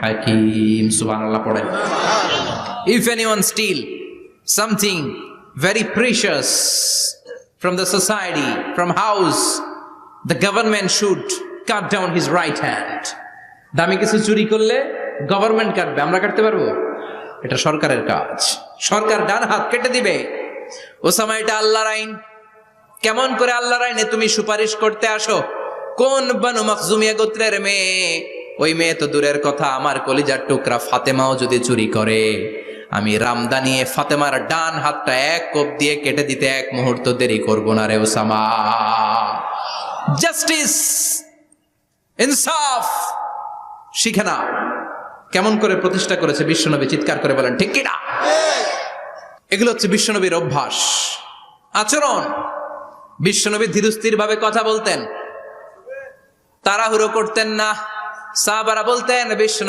হাকিম সুবহানাল্লাহ পড়েন If anyone steal something very precious from the society, from house, the government should cut down his right hand. দামি কিছু চুরি করলে government কাটবে আমরা কাটতে পারব? এটা সরকারের কাজ। সরকার ডান হাত কেটে দিবে। ওসামা এটা আল্লাহর আইন। কেমন করে আল্লাহর আইনে তুমি সুপারিশ করতে আসো? কোন বানু মখজুমিয়া গোত্রের মেয়ে ওই মেয়ে তো দূরের কথা, আমার কলিজার টুকরা ফাতেমাও যদি চুরি করে। আমি রামদা নিয়ে ফাতেমার ডান হাতটা এক কোপ দিয়ে কেটে দিতে এক মুহূর্ত দেরি করব না রে ওসামা জাস্টিস, ইনসাফ, শিখে না কেমন করে প্রতিষ্ঠা করেছে বিশ্বনবী, চিৎকার করে বলেন, ঠিক কিনা এগুলো হচ্ছে বিশ্বনবীর অভ্যাস। আচরণ। বিশ্বনবী ধীরস্থির ভাবে কথা বলতেন। তাড়াহুড়ো করতেন না। সাহাবারা বলতেন বিশ্ব